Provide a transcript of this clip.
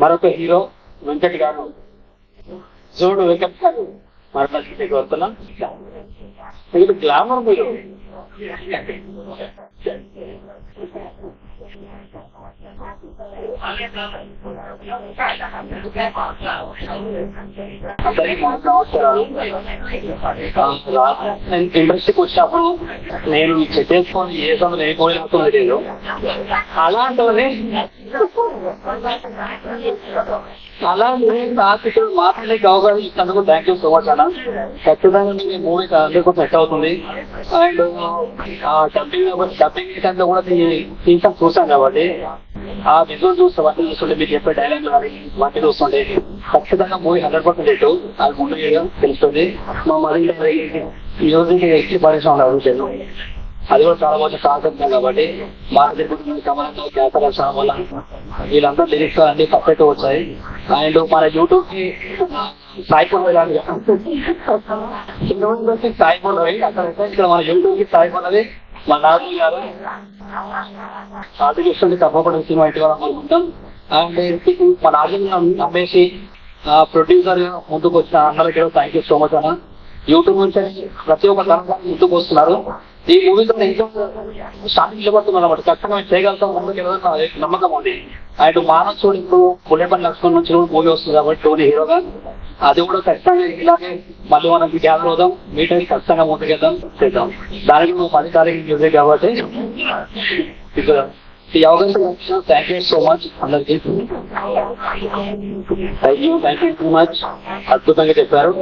మరొక హీరో వెంకట్ గారు. జోడు వెంకట్ గారు మరణించి వస్తున్నాం. ఇది గ్లామర్ మీరు. ఇండస్ట్రీకి వచ్చినప్పుడు నేను ఈ చెట్టేసుకొని ఏ సమయం ఏ కోడి లేదు అలాంటివని అలాంటి నాకు ఇక్కడ మాట్లాడే అవకాశం ఇచ్చినందుకు థ్యాంక్ యూ సో మచ్ అన్న. ఖచ్చితంగా మీ మూవీ అందరికీ సెట్ అవుతుంది. అండ్ డబ్బింగ్ డబ్బింగ్ టైంలో కూడా మీ సీజన్ చూసాను కాబట్టి ఆ విజువల్ చూస్తే వాటిని చూస్తుంటే మీరు చెప్పే డైలాగ్ వాటిని చూస్తుంటే ఖచ్చితంగా మూవీ హండ్రెడ్ పర్సెంట్ హిట్ అది ముందు తెలుస్తుంది. మా మరి మ్యూజిక్ ఎక్కి పరిశ్రమ అడుగుతాను అది కూడా చాలా మంచి కాన్సెప్ట్ కాబట్టి భారతదేశం కమలంతో క్యాన్సర్ రావడం వల్ల వీళ్ళందరూ లిరిక్స్ అన్ని పర్ఫెక్ట్ వచ్చాయి. అండ్ మన యూట్యూబ్కి సాయిపూర్ వెళ్ళాలి సాయిపూర్ అక్కడ ఇక్కడ మన యూట్యూబ్కి సాయిపూర్ మన నాదు గారు ఆర్టిఫిషియల్ తప్పకుండా సినిమా ఇంటి వాళ్ళం అనుకుంటాం. అండ్ మన ఆర్జన్ అమ్మేసి ప్రొడ్యూసర్ ముందుకు వచ్చిన అందరికీ థ్యాంక్ యూ సో మచ్ అన్న. యూట్యూబ్ నుంచి ప్రతి ఒక్క తరంగా ముందుకు వస్తున్నారు. ఈ మూవీతో ఇంకా స్టార్టింగ్ నిలబడుతున్నారు అన్నమాట. ఖచ్చితంగా మేము చేయగలుగుతాం ముందుకు నమ్మకం ఉంది. అండ్ మానసుడు ఇప్పుడు బుల్లెట్ లక్ష్మణ్ నుంచి మూవీ వస్తుంది కాబట్టి టోనీ హీరోగా అది కూడా ఖచ్చితంగా ఇలాగే మళ్ళీ మనం గ్యాదర్ అవుదాం. మీట్ అయ్యి ఖచ్చితంగా ముందుకెళ్దాం చేద్దాం. దానికి నువ్వు పది తారీఖు మ్యూజిక్ కాబట్టి ఈ అవకాశం థ్యాంక్ యూ సో మచ్ అందరికి. Thank you thank you so much అద్భుతంగా చెప్పారు.